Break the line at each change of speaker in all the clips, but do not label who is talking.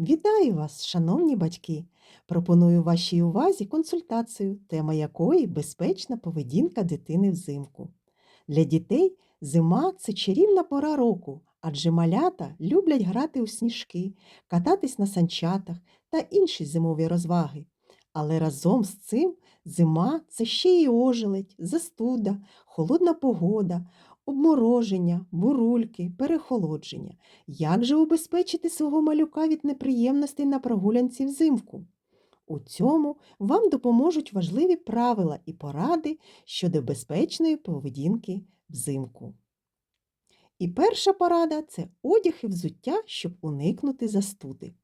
Вітаю вас, шановні батьки! Пропоную вашій увазі консультацію, тема якої безпечна поведінка дитини взимку. Для дітей зима це чарівна пора року, адже малята люблять грати у сніжки, кататись на санчатах та інші зимові розваги. Але разом з цим зима це ще й ожеледь, застуда, холодна погода, обмороження, бурульки, перехолодження. Як же убезпечити свого малюка від неприємностей на прогулянці взимку? У цьому вам допоможуть важливі правила і поради щодо безпечної поведінки взимку. І перша порада це одяг і взуття, щоб уникнути застуди.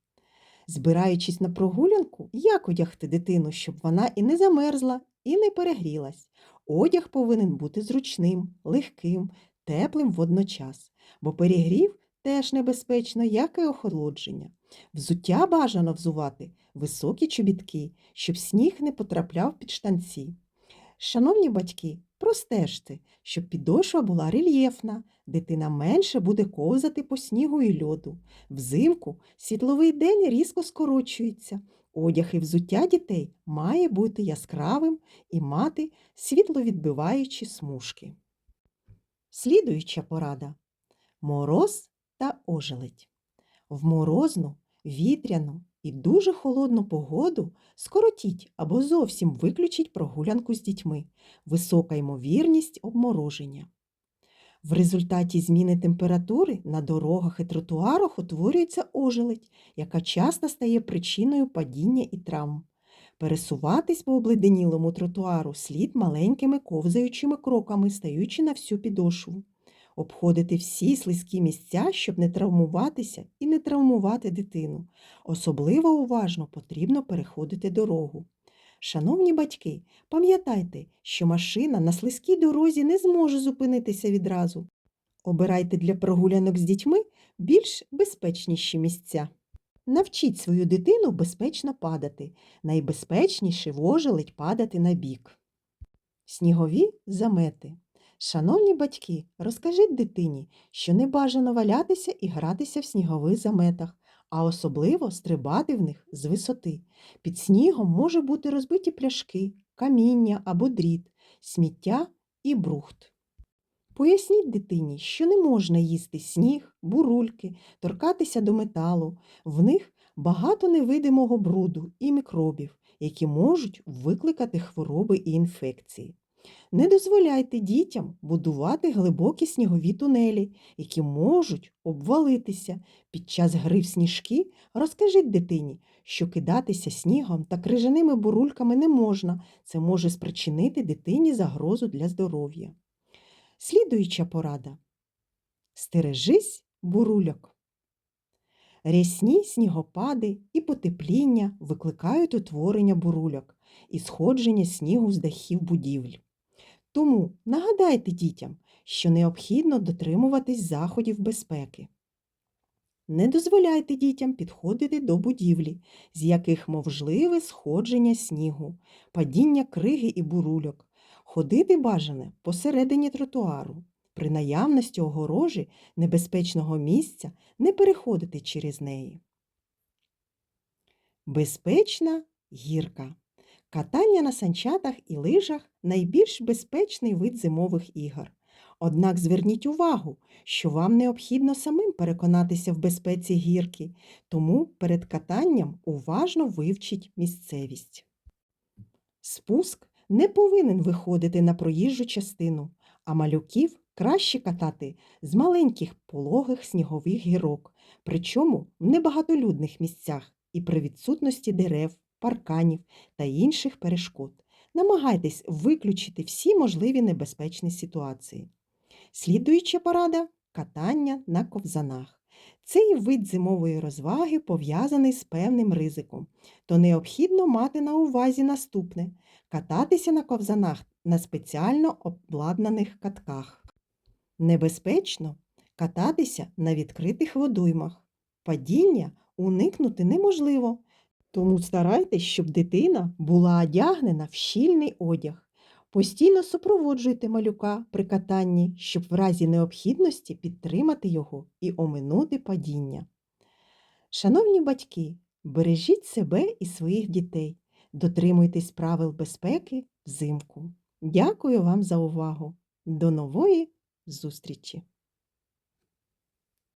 Збираючись на прогулянку, як одягти дитину, щоб вона і не замерзла, і не перегрілась. Одяг повинен бути зручним, легким, теплим водночас, бо перегрів теж небезпечно, як і охолодження. Взуття бажано взувати високі чобітки, щоб сніг не потрапляв під штанці. Шановні батьки, простежте, щоб підошва була рельєфна, дитина менше буде ковзати по снігу і льоду. Взимку світловий день різко скорочується. Одяг і взуття дітей має бути яскравим і мати світловідбиваючі смужки. Слідуюча порада мороз та ожеледь. В морозну, вітряну і дуже холодну погоду скоротіть або зовсім виключіть прогулянку з дітьми, висока ймовірність обмороження. В результаті зміни температури на дорогах і тротуарах утворюється ожеледь, яка часто стає причиною падіння і травм. Пересуватись по обледенілому тротуару слід маленькими ковзаючими кроками, стаючи на всю підошву. Обходити всі слизькі місця, щоб не травмуватися і не травмувати дитину. Особливо уважно потрібно переходити дорогу. Шановні батьки, пам'ятайте, що машина на слизькій дорозі не зможе зупинитися відразу. Обирайте для прогулянок з дітьми більш безпечніші місця. Навчіть свою дитину безпечно падати. Найбезпечніше вожеледь падати на бік. Снігові замети. Шановні батьки, розкажіть дитині, що не бажано валятися і гратися в снігових заметах, а особливо стрибати в них з висоти. Під снігом може бути розбиті пляшки, каміння або дріт, сміття і брухт. Поясніть дитині, що не можна їсти сніг, бурульки, торкатися до металу. В них багато невидимого бруду і мікробів, які можуть викликати хвороби і інфекції. Не дозволяйте дітям будувати глибокі снігові тунелі, які можуть обвалитися. Під час гри в сніжки розкажіть дитині, що кидатися снігом та крижаними бурульками не можна. Це може спричинити дитині загрозу для здоров'я. Слідуюча порада. Стережись бурульок. Рясні снігопади і потепління викликають утворення бурульок і сходження снігу з дахів будівель. Тому нагадайте дітям, що необхідно дотримуватись заходів безпеки. Не дозволяйте дітям підходити до будівлі, з яких можливе сходження снігу, падіння криги і бурульок, ходити бажане посередині тротуару. При наявності огорожі небезпечного місця не переходити через неї. Безпечна гірка. Катання на санчатах і лижах найбільш безпечний вид зимових ігор. Однак зверніть увагу, що вам необхідно самим переконатися в безпеці гірки, тому перед катанням уважно вивчіть місцевість. Спуск не повинен виходити на проїжджу частину, а малюків краще катати з маленьких пологих снігових гірок, причому в небагатолюдних місцях і при відсутності дерев, парканів та інших перешкод. Намагайтесь виключити всі можливі небезпечні ситуації. Слідуюча порада катання на ковзанах. Цей вид зимової розваги пов'язаний з певним ризиком, то необхідно мати на увазі наступне кататися на ковзанах на спеціально обладнаних катках. Небезпечно кататися на відкритих водоймах. Падіння уникнути неможливо, тому старайтесь, щоб дитина була одягнена в щільний одяг. Постійно супроводжуйте малюка при катанні, щоб в разі необхідності підтримати його і оминути падіння. Шановні батьки, бережіть себе і своїх дітей, дотримуйтесь правил безпеки взимку. Дякую вам за увагу. До нової зустрічі!